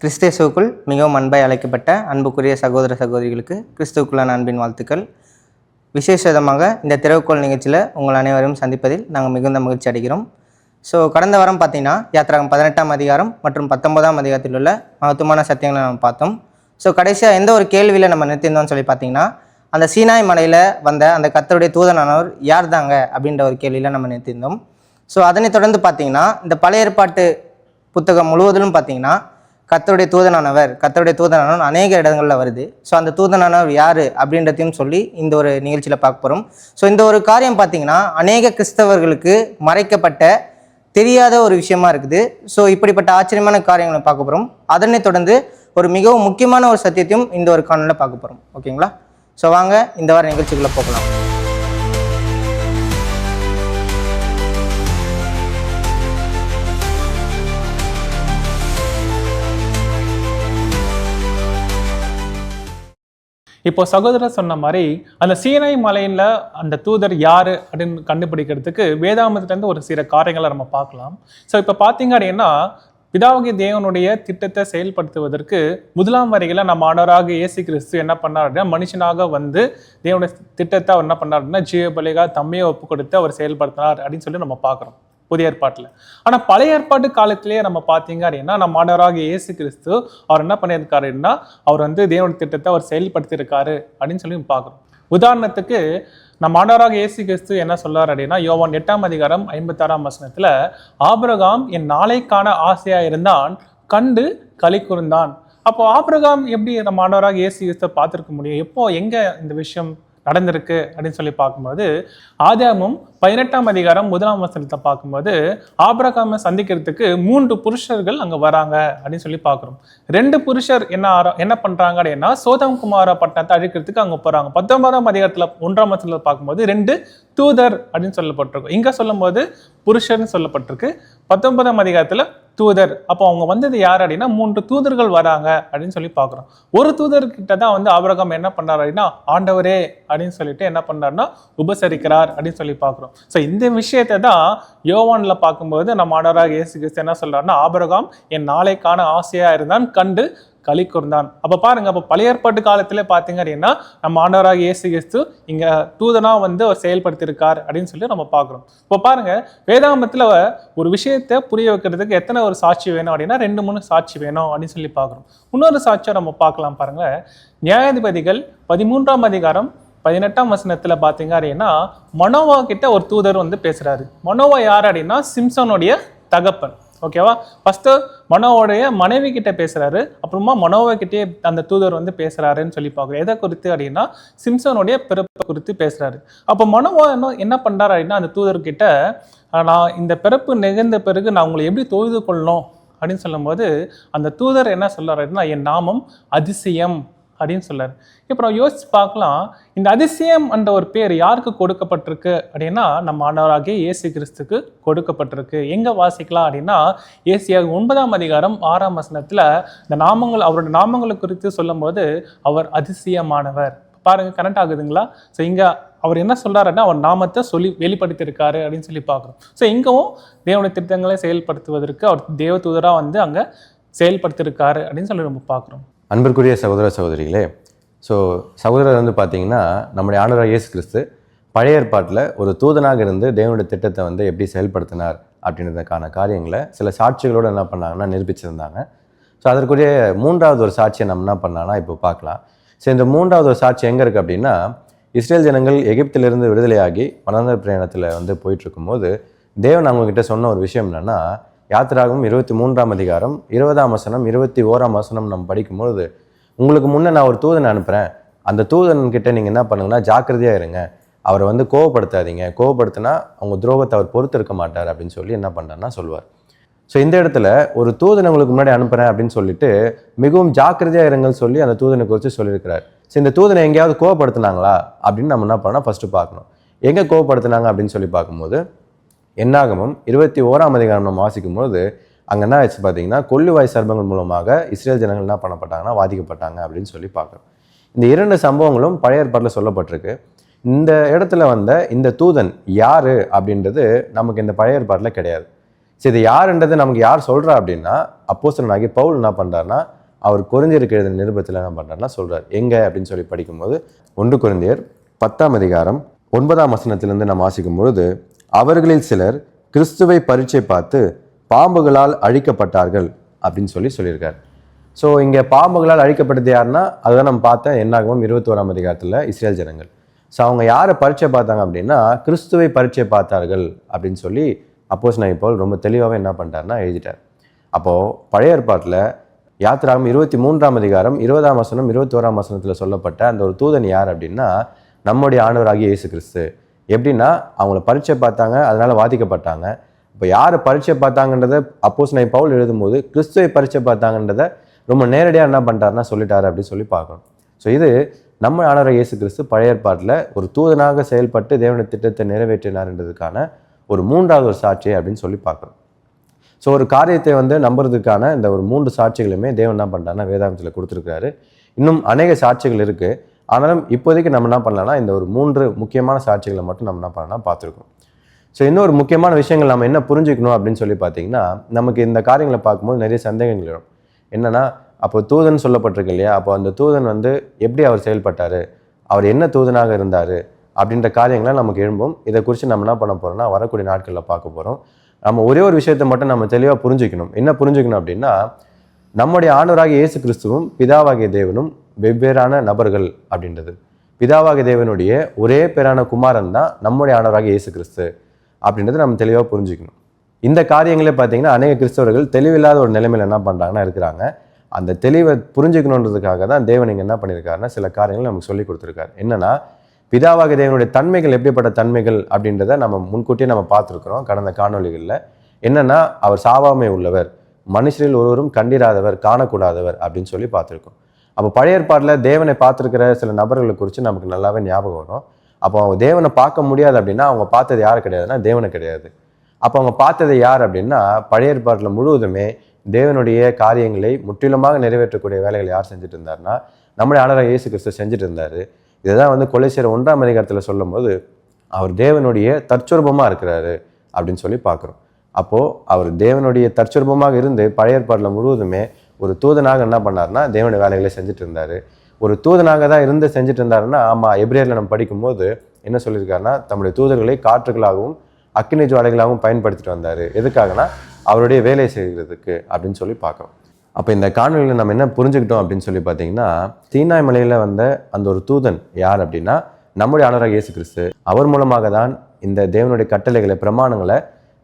கிறிஸ்தேசுக்குள் மிகவும் அன்பாய் அழைக்கப்பட்ட அன்புக்குரிய சகோதர சகோதரிகளுக்கு கிறிஸ்துவுக்குள்ளான அன்பின் வாழ்த்துக்கள். விசேஷமாக இந்த திறவுகோள் நிகழ்ச்சியில் உங்கள் அனைவரையும் சந்திப்பதில் நாங்கள் மிகுந்த மகிழ்ச்சி அடைகிறோம். ஸோ கடந்த வாரம் பார்த்தீங்கன்னா யாத்திராகம் பதினெட்டாம் அதிகாரம் மற்றும் பத்தொன்பதாம் அதிகாரத்தில் உள்ள மகத்துவமான சத்தியங்களை நம்ம பார்த்தோம். ஸோ கடைசியாக எந்த ஒரு கேள்வியில் நம்ம நிறுத்தியிருந்தோம்னு சொல்லி பார்த்தீங்கன்னா அந்த சீனாய் மலையில் வந்த அந்த கத்தருடைய தூதனானவர் யார் தாங்க அப்படின்ற ஒரு கேள்வியில் நம்ம நிறுத்தியிருந்தோம். ஸோ அதனைத் தொடர்ந்து பார்த்தீங்கன்னா இந்த பழைய ஏற்பாட்டு புத்தகம் முழுவதிலும் பார்த்தீங்கன்னா கத்தருடைய தூதனானவர் கத்தருடைய தூதனானவர் அநேக இடங்களில் வருது. ஸோ அந்த தூதனானவர் யார் அப்படின்றதையும் சொல்லி இந்த ஒரு நிகழ்ச்சியில் பார்க்க போகிறோம் ஸோ இந்த ஒரு காரியம் பார்த்தீங்கன்னா அநேக கிறிஸ்தவர்களுக்கு மறைக்கப்பட்ட தெரியாத ஒரு விஷயமா இருக்குது. ஸோ இப்படிப்பட்ட ஆச்சரியமான காரியங்களை பார்க்க போகிறோம் அதனை தொடர்ந்து ஒரு மிகவும் முக்கியமான ஒரு சத்தியத்தையும் இந்த ஒரு காணொலியில் பார்க்க போகிறோம் ஓகேங்களா ஸோ வாங்க இந்த வார நிகழ்ச்சிகளை போகலாம். இப்போ சகோதரர் சொன்ன மாதிரி அந்த சீனை மலையில அந்த தூதர் யாரு அப்படின்னு கண்டுபிடிக்கிறதுக்கு வேதாமத்துலேருந்து ஒரு சில காரியங்களை நம்ம பார்க்கலாம். ஸோ இப்போ பார்த்தீங்க அப்படின்னா பிதாவகி தேவனுடைய திட்டத்தை செயல்படுத்துவதற்கு முதலாம் வரையில் நம்ம ஆண்டவராக இயேசு கிறிஸ்து என்ன பண்ணார் அப்படின்னா மனுஷனாக வந்து தேவனுடைய திட்டத்தை அவர் என்ன பண்ணார் அப்படின்னா ஜீவபலிகா தம்மையை ஒப்பு கொடுத்து அவர் செயல்படுத்தினார் அப்படின்னு சொல்லி நம்ம பார்க்குறோம். புதிய ஏற்பாட்டில். ஆனால் பழைய ஏற்பாட்டு காலத்திலேயே நம்ம பார்த்தீங்க அப்படின்னா நம்ம ஆண்டவராக இயேசு கிறிஸ்து அவர் என்ன பண்ணியிருக்காருன்னா அவர் வந்து தேவனுடைய திட்டத்தை அவர் செயல்படுத்தியிருக்காரு அப்படின்னு சொல்லி பார்க்குறோம். உதாரணத்துக்கு நம்ம ஆண்டவராக இயேசு கிறிஸ்து என்ன சொல்றாரு அப்படின்னா யோவான் எட்டாம் அதிகாரம் ஐம்பத்தாறாம் வசனத்தில் ஆபிரகாம் என் நாளைக்கான ஆசையாக இருந்தான் கண்டு களி கூர்ந்தான். அப்போ ஆபிரகாம் எப்படி நம்ம ஆண்டவராக இயேசு கிறிஸ்துவ பார்த்துருக்க முடியும்? எப்போ எங்கே இந்த விஷயம் நடந்திருக்கு அப்படின்னு சொல்லி பார்க்கும்போது ஆதாமும் பதினெட்டாம் அதிகாரம் முதலாம் வசனத்தை பார்க்கும்போது ஆபிரகாமை சந்திக்கிறதுக்கு மூன்று புருஷர்கள் அங்கே வராங்க அப்படின்னு சொல்லி பார்க்குறோம். ரெண்டு புருஷர் என்ன ஆர- என்ன பண்ணுறாங்க அப்படின்னா சோதம் குமார பட்டணத்தை அழிக்கிறதுக்கு அங்கே போகிறாங்க பத்தொன்பதாம் அதிகாரத்தில் ஒன்றாம் வசனத்தில் பார்க்கும்போது ரெண்டு தூதர் அப்படின்னு சொல்லப்பட்டிருக்கும். இங்கே சொல்லும்போது புருஷர்னு சொல்லப்பட்டிருக்கு. பத்தொன்பதாம் அதிகாரத்தில் தூதர். அப்போ அவங்க வந்தது யார் அப்படின்னா மூன்று தூதர்கள் வராங்க அப்படின்னு சொல்லி பார்க்குறோம். ஒரு தூதர்கிட்ட தான் வந்து ஆபரகம் என்ன பண்ணார் அப்படின்னா ஆண்டவரே அப்படின்னு சொல்லிட்டு என்ன பண்ணாருன்னா உபசரிக்கிறார் அப்படின்னு சொல்லி பார்க்குறோம். ஸோ இந்த விஷயத்தை தான் யோவான்ல பார்க்கும்போது நம்ம ஆண்டவராக இயேசு கிறிஸ்து என்ன சொல்கிறாருன்னா ஆபரகம் என் நாளைக்கான ஆசையாக இருந்தான் கண்டு களி கூர்ந்தான் அப்போ பாருங்க அப்போ பழைய ஏற்பாட்டு காலத்தில் பார்த்தீங்க அப்படின்னா நம்ம ஆண்டவராக இயேசு கிறிஸ்து இங்கே தூதனாக வந்து அவர் செயல்படுத்தியிருக்கார் அப்படின்னு சொல்லி நம்ம பார்க்குறோம் இப்போ பாருங்க வேதாமத்தில் ஒரு விஷயத்தை புரிய வைக்கிறதுக்கு எத்தனை ஒரு சாட்சி வேணும் அப்படின்னா ரெண்டு மூணு சாட்சி வேணும் அப்படின்னு சொல்லி பார்க்குறோம் இன்னொரு சாட்சியை நம்ம பார்க்கலாம் பாருங்க. நியாயாதிபதிகள் பதிமூன்றாம் அதிகாரம் பதினெட்டாம் வசனத்தில் பார்த்தீங்க அப்படின்னா மனோவா கிட்ட ஒரு தூதர் வந்து பேசுகிறாரு மனோவா யார் அப்படின்னா சிம்சனுடைய தகப்பன். ஓகேவா ஃபர்ஸ்ட் மனோவோடைய மனைவி கிட்ட பேசுறாரு. அப்புறமா மனோவைக்கிட்டே அந்த தூதர் வந்து பேசுறாருன்னு சொல்லி பார்க்குறோம். எதை குறித்து அப்படின்னா சிம்சனுடைய பிறப்பை குறித்து பேசுறாரு. அப்போ மனோவா என்ன என்ன பண்ணுறாரு அப்படின்னா அந்த தூதர்கிட்ட நான் இந்த பிறப்பு நிகழ்ந்த பிறகு நான் உங்களை எப்படி தொழுது கொள்ளணும்? அப்படின்னு சொல்லும்போது அந்த தூதர் என்ன சொல்றாரு அப்படின்னா என் நாமம் அதிசயம். அப்படின்னு சொல்கிறார் இப்போ நம்ம யோசிச்சு பார்க்கலாம் இந்த அதிசயம் என்ற ஒரு பேர் யாருக்கு கொடுக்கப்பட்டிருக்கு அப்படின்னா நம்ம ஆண்டவராகிய இயேசு கிறிஸ்துக்கு கொடுக்கப்பட்டிருக்கு. எங்கே வாசிக்கலாம் அப்படின்னா ஏசியாக ஒன்பதாம் அதிகாரம் ஆறாம் வசனத்தில் இந்த நாமங்கள் அவரோட நாமங்களை குறித்து சொல்லும்போது அவர் அதிசயமானவர். பாருங்க கனெக்ட் ஆகுதுங்களா? ஸோ இங்கே அவர் என்ன சொல்கிறாருன்னா அவர் நாமத்தை சொல்லி வெளிப்படுத்தியிருக்காரு அப்படின்னு சொல்லி பார்க்குறோம். ஸோ இங்கவும் தேவனுடைய திட்டங்களை செயல்படுத்துவதற்கு அவர் தேவதூதரா வந்து அங்கே செயல்படுத்தியிருக்காரு அப்படின்னு சொல்லி நம்ம பார்க்குறோம். அன்பிற்குரிய சகோதர சகோதரிகளே ஸோ சகோதரர் வந்து பார்த்தீங்கன்னா நம்முடைய ஆண்டவர் இயேசு கிறிஸ்து பழைய ஏற்பாட்டில் ஒரு தூதனாக இருந்து தேவனுடைய திட்டத்தை வந்து எப்படி செயல்படுத்தினார் அப்படின்றதுக்கான காரியங்களை சில சாட்சிகளோடு என்ன பண்ணாங்கன்னா நிரூபிச்சிருந்தாங்க. ஸோ அதற்குரிய மூன்றாவது ஒரு சாட்சியை நம்ம என்ன பண்ணலாம்னா இப்போ பார்க்கலாம். ஸோ இந்த மூன்றாவது ஒரு சாட்சி எங்கே இருக்குது அப்படின்னா இஸ்ரேல் ஜனங்கள் எகிப்திலிருந்து விடுதலையாகி வனாந்தர பிரயாணத்தில் வந்து போயிட்டுருக்கும்போது தேவன் அவங்கக்கிட்ட சொன்ன ஒரு விஷயம் என்னென்னா யாத்திராகவும் இருபத்தி மூன்றாம் அதிகாரம் இருபதாம் வசனம் இருபத்தி ஓராம் வசனம் நம்ம படிக்கும்பொழுது உங்களுக்கு முன்னே நான் ஒரு தூதனை அனுப்புகிறேன் அந்த தூதன்கிட்ட நீங்கள் என்ன பண்ணுங்கன்னா ஜாக்கிரதையாக இருங்க. அவரை வந்து கோவப்படுத்தாதீங்க. கோவப்படுத்தினா அவங்க துரோகத்தை அவர் பொறுத்து இருக்க மாட்டார் அப்படின்னு சொல்லி என்ன பண்ணுறாருன்னா சொல்லுவார். ஸோ இந்த இடத்துல ஒரு தூதனை உங்களுக்கு முன்னாடி அனுப்புகிறேன் அப்படின்னு சொல்லிட்டு மிகவும் ஜாக்கிரதையாக இருங்கன்னு சொல்லி அந்த தூதனை குறித்து சொல்லியிருக்கிறார். ஸோ இந்த தூதனை எங்கேயாவது கோவப்படுத்துனாங்களா? அப்படின்னு நம்ம என்ன பண்ணால் ஃபஸ்ட்டு பார்க்கணும். எங்கே கோவப்படுத்தினாங்க அப்படின்னு சொல்லி பார்க்கும்போது என்னாகமும்? இருபத்தி ஓராம் அதிகாரம் நம்ம வாசிக்கும்போது அங்கே என்ன ஆச்சு பார்த்தீங்கன்னா கொள்ளுவாய் சர்பங்கள் மூலமாக இஸ்ரேல் ஜனங்கள் என்ன பண்ணப்பட்டாங்கன்னா பாதிக்கப்பட்டாங்க அப்படின்னு சொல்லி பார்க்குறோம். இந்த இரண்டு சம்பவங்களும் பழைய ஏற்பாட்டில் சொல்லப்பட்டிருக்கு. இந்த இடத்துல வந்த இந்த தூதன் யார் அப்படின்றது நமக்கு இந்த பழைய ஏற்பாட்டில் கிடையாது. சரி இது யாருன்றது நமக்கு யார் சொல்கிறா அப்படின்னா அப்போஸ்தலனாகி பவுல் என்ன பண்றாருன்னா அவர் குறைந்திருக்கு எழுதின நிருபத்தில் என்ன பண்ணுறாருன்னா சொல்கிறார் எங்கே அப்படின்னு சொல்லி படிக்கும்போது ஒன்று குறைந்தியர் பத்தாம் அதிகாரம் ஒன்பதாம் வசனத்திலேருந்து நம்ம வாசிக்கும் பொழுது அவர்களில் சிலர் கிறிஸ்துவை பரீட்சை பார்த்து பாம்புகளால் அழிக்கப்பட்டார்கள் அப்படின்னு சொல்லி சொல்லியிருக்கார். ஸோ இங்கே பாம்புகளால் அழிக்கப்பட்டது யாருன்னா அதுதான் நம்ம பார்த்தேன் என்னாகவும் இருபத்தோராம் அதிகாரத்தில் இஸ்ரேல் ஜனங்கள். ஸோ அவங்க யாரை பரீட்சை பார்த்தாங்க அப்படின்னா கிறிஸ்துவை பரீட்சை பார்த்தார்கள் அப்படின்னு சொல்லி அப்போஸ் நான் இப்போ ரொம்ப தெளிவாகவே என்ன பண்ணிட்டாருன்னா எழுதிட்டார். அப்போது பழைய ஏற்பாட்டில் யாத்திராகம் இருபத்தி மூன்றாம் அதிகாரம் இருபதாம் வசனம் இருபத்தோராம் வசனத்தில் சொல்லப்பட்ட அந்த ஒரு தூதன் யார் அப்படின்னா நம்முடைய ஆண்டவராகிய இயேசு கிறிஸ்து. எப்படின்னா அவங்கள பரீட்சை பார்த்தாங்க அதனால் வாதிக்கப்பட்டாங்க. இப்போ யார் பரீட்சை பார்த்தாங்கன்றத அப்போஸ் நான் பவுல் எழுதும்போது கிறிஸ்துவை பரீட்சை பார்த்தாங்கன்றத ரொம்ப நேரடியாக என்ன பண்ணிட்டாருன்னா சொல்லிட்டாரு அப்படின்னு சொல்லி பார்க்கணும். ஸோ இது நம்ம ஆண்டவர் இயேசு கிறிஸ்து பழைய ஏற்பாட்டில் ஒரு தூதனாக செயல்பட்டு தேவனுடைய திட்டத்தை நிறைவேற்றினார்ன்றதுக்கான ஒரு மூன்றாவது ஒரு சாட்சி அப்படின்னு சொல்லி பார்க்கணும். ஸோ ஒரு காரியத்தை வந்து நம்புறதுக்கான இந்த ஒரு மூன்று சாட்சிகளுமே தேவன் என்ன பண்ணுறாருன்னா வேதாந்தத்தில் கொடுத்துருக்காரு இன்னும் அநேக சாட்சிகள் இருக்குது ஆனாலும் இப்போதைக்கு நம்ம என்ன பண்ணலாம்னா இந்த ஒரு மூன்று முக்கியமான சாட்சிகளை மட்டும் நம்ம என்ன பண்ணலாம் பார்த்துருக்கோம். ஸோ இன்னொரு முக்கியமான விஷயங்கள் நம்ம என்ன புரிஞ்சுக்கணும் அப்படின்னு சொல்லி பார்த்தீங்கன்னா நமக்கு இந்த காரியங்களை பார்க்கும்போது நிறைய சந்தேகங்கள் வரும். என்னென்னா அப்போ தூதன் சொல்லப்பட்டிருக்கு இல்லையா? அப்போ அந்த தூதன் வந்து எப்படி அவர் செயல்பட்டார்? அவர் என்ன தூதனாக இருந்தார்? அப்படின்ற காரியங்களை நமக்கு எழும்பும். இதை குறித்து நம்ம என்ன பண்ண போகிறோம்னா வரக்கூடிய நாட்களில் பார்க்க போகிறோம் நம்ம ஒரே ஒரு விஷயத்தை மட்டும் நம்ம தெளிவாக புரிஞ்சுக்கணும். என்ன புரிஞ்சுக்கணும் அப்படின்னா நம்முடைய ஆண்டவராகிய இயேசு கிறிஸ்துவும் பிதாவாகிய தேவனும் வெவ்வேறான நபர்கள் அப்படின்றது. பிதாவாகிய தேவனுடைய ஒரே பேரான குமாரன் தான் நம்முடைய ஆனவராக இயேசு கிறிஸ்து அப்படின்றத நம்ம தெளிவாக புரிஞ்சுக்கணும். இந்த காரியங்களே பார்த்தீங்கன்னா அநேக கிறிஸ்தவர்கள் தெளிவில்லாத ஒரு நிலைமையில் என்ன பண்ணுறாங்கன்னா இருக்கிறாங்க. அந்த தெளிவை புரிஞ்சுக்கணுன்றதுக்காக தான் தேவன் இங்கே என்ன பண்ணியிருக்காருன்னா சில காரியங்கள் நமக்கு சொல்லி கொடுத்துருக்காரு. என்னென்னா பிதாவாக தேவனுடைய தன்மைகள் எப்படிப்பட்ட தன்மைகள் அப்படின்றத நம்ம முன்கூட்டியே நம்ம பார்த்துருக்குறோம் கடந்த காணொளிகளில். என்னென்னா அவர் சாவாமை உள்ளவர் மனுஷரில் ஒருவரும் கண்டிராதவர் காணக்கூடாதவர் அப்படின்னு சொல்லி பார்த்துருக்கோம். அப்போ பழைய ஏற்பாட்டில் தேவனை பார்த்துருக்கிற சில நபர்களை குறித்து நமக்கு நல்லாவே ஞாபகம் வரும். அப்போ அவங்க தேவனை பார்க்க முடியாது அப்படின்னா அவங்க பார்த்தது யார் கிடையாதுன்னா தேவனை கிடையாது. அப்போ அவங்க பார்த்தது யார் அப்படின்னா பழைய ஏற்பாட்டில் முழுவதுமே தேவனுடைய காரியங்களை முற்றிலுமாக நிறைவேற்றக்கூடிய வேலைகளை யார் செஞ்சுட்டு இருந்தாருன்னா நம்முடைய ஆளராக இயேசு கிறிஸ்து செஞ்சுட்டு இருந்தார். இதுதான் வந்து கொலைசேர ஒன்றாம் அதிகாரத்தில் சொல்லும்போது அவர் தேவனுடைய தற்சுரூபமாக இருக்கிறாரு அப்படின்னு சொல்லி பார்க்குறோம். அப்போது அவர் தேவனுடைய தற்சுரூபமாக இருந்து பழைய ஏற்பாட்டில் முழுவதுமே ஒரு தூதனாக என்ன பண்ணார்னா தேவனுடைய வேலைகளை செஞ்சுட்டு இருந்தார் ஒரு தூதனாக தான் இருந்து செஞ்சுட்டு இருந்தாருன்னா ஆமாம் எப்ரியரில் நம்ம படிக்கும்போது என்ன சொல்லியிருக்காருன்னா தம்முடைய தூதர்களை காற்றுகளாகவும் அக்கினி ஜுவாலைகளாகவும் பயன்படுத்திட்டு வந்தார். எதுக்காகனா அவருடைய வேலை செய்கிறதுக்கு அப்படின்னு சொல்லி பார்க்குறோம் அப்போ இந்த காணொலியில் நம்ம என்ன புரிஞ்சுக்கிட்டோம் அப்படின்னு சொல்லி பார்த்தீங்கன்னா தீனாய் மலையில் வந்த அந்த ஒரு தூதன் யார் அப்படின்னா நம்முடைய ஆனராக இயேசு கிறிஸ்து அவர் மூலமாக தான் இந்த தேவனுடைய கட்டளைகளை பிரமாணங்களை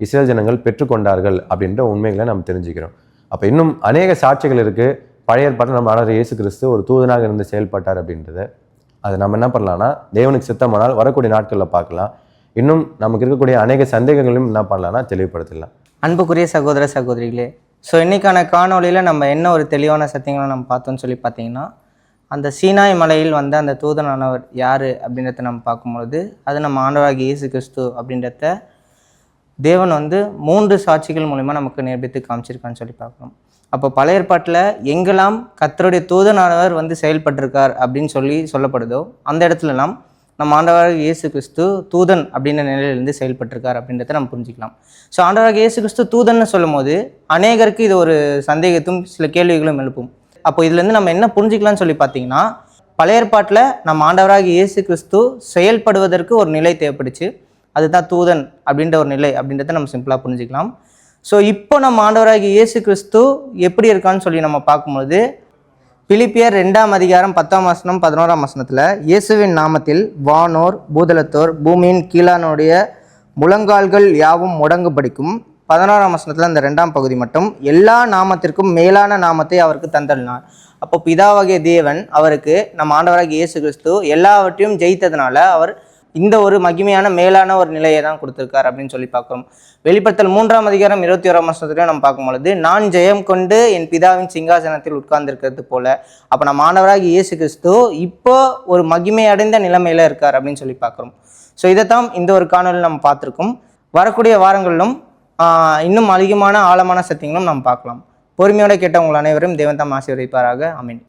இஸ்ரேல் ஜனங்கள் பெற்றுக்கொண்டார்கள் அப்படின்ற உண்மைகளை நம்ம தெரிஞ்சுக்கிறோம். அப்போ இன்னும் அநேக சாட்சிகள் இருக்குது பழைய ஏற்பாட்டில் நம்ம ஆடர் இயேசு கிறிஸ்து ஒரு தூதனாக இருந்து செயல்பட்டார் அப்படின்றத. அது நம்ம என்ன பண்ணலாம்னா தேவனுக்கு சித்தமானால் வரக்கூடிய நாட்களில் பார்க்கலாம். இன்னும் நமக்கு இருக்கக்கூடிய அநேக சந்தேகங்களையும் என்ன பண்ணலாம்னா தெளிவுபடுத்திடலாம் அன்புக்குரிய சகோதர சகோதரிகளே ஸோ இன்னைக்கான காணொளியில் நம்ம என்ன ஒரு தெளிவான சத்தியங்களை நம்ம பார்த்தோம்னு சொல்லி பார்த்தீங்கன்னா அந்த சீனாய் மலையில் வந்த அந்த தூதனானவர் யார் அப்படின்றத நம்ம பார்க்கும்பொழுது அது நம்ம ஆண்டவராகி இயேசு கிறிஸ்து அப்படின்றத தேவன் வந்து மூன்று சாட்சிகள் மூலிமா நமக்கு நிரூபித்து காமிச்சிருக்கான்னு சொல்லி பார்க்கணும் அப்போ பழைய ஏற்பாட்டில் எங்கெல்லாம் கர்த்தருடைய தூதனானவர் வந்து செயல்பட்டிருக்கார் அப்படின்னு சொல்லி சொல்லப்படுதோ அந்த இடத்துலலாம் நம்ம ஆண்டவராக இயேசு கிறிஸ்து தூதன் அப்படின்ற நிலையிலேருந்து செயல்பட்டிருக்கார் அப்படின்றத நம்ம புரிஞ்சுக்கலாம். ஸோ ஆண்டவராக இயேசு கிறிஸ்து தூதன்னு சொல்லும் போது அநேகருக்கு இது ஒரு சந்தேகத்தும் சில கேள்விகளும் எழுப்பும். அப்போ இதுலேருந்து நம்ம என்ன புரிஞ்சுக்கலாம்னு சொல்லி பார்த்தீங்கன்னா பழைய ஏற்பாட்டில் நம்ம ஆண்டவராக இயேசு கிறிஸ்து செயல்படுவதற்கு ஒரு நிலை தேவைப்படுச்சு. அதுதான் தூதன் அப்படின்ற ஒரு நிலை அப்படின்றத நம்ம சிம்பிளாக புரிஞ்சுக்கலாம். ஸோ இப்போ நம்ம ஆண்டவராகிய இயேசு கிறிஸ்து எப்படி இருக்கான்னு சொல்லி நம்ம பார்க்கும்போது பிலிப்பியர் ரெண்டாம் அதிகாரம் பத்தாம் வசனம் பதினோராம் வசனத்தில் இயேசுவின் நாமத்தில் வானோர் பூதலத்தோர் பூமியின் கீழானுடைய முழங்கால்கள் யாவும் முடங்கு படிக்கும் பதினோராம் வசனத்தில் அந்த ரெண்டாம் பகுதி மட்டும் எல்லா நாமத்திற்கும் மேலான நாமத்தை அவருக்கு தந்தளினார் அப்போ பிதாவாகிய தேவன் அவருக்கு நம்ம ஆண்டவராகிய இயேசு கிறிஸ்து எல்லாவற்றையும் ஜெயித்ததுனால அவர் இந்த ஒரு மகிமையான மேலான ஒரு நிலையை தான் கொடுத்துருக்கார் அப்படின்னு சொல்லி பார்க்குறோம். வெளிப்படுத்தல் மூன்றாம் அதிகாரம் இருபத்தி ஓராம் வருஷத்துலையும் நம்ம பார்க்கும் பொழுது நான் ஜெயம் கொண்டு என் பிதாவின் சிங்காசனத்தில் உட்கார்ந்துருக்கிறது போல அப்போ நம்ம மாணவராகி இயேசு கிறிஸ்து இப்போ ஒரு மகிமை அடைந்த நிலைமையில இருக்கார் அப்படின்னு சொல்லி பார்க்குறோம். ஸோ இதைத்தான் இந்த ஒரு காணொலியில் நம்ம பார்த்துருக்கோம். வரக்கூடிய வாரங்களிலும் இன்னும் அதிகமான ஆழமான சத்தியங்களும் நம்ம பார்க்கலாம். பொறுமையோடு கேட்ட உங்கள் அனைவரும் தேவன் தாம் ஆசீர்வதிப்பாராக. அமீன்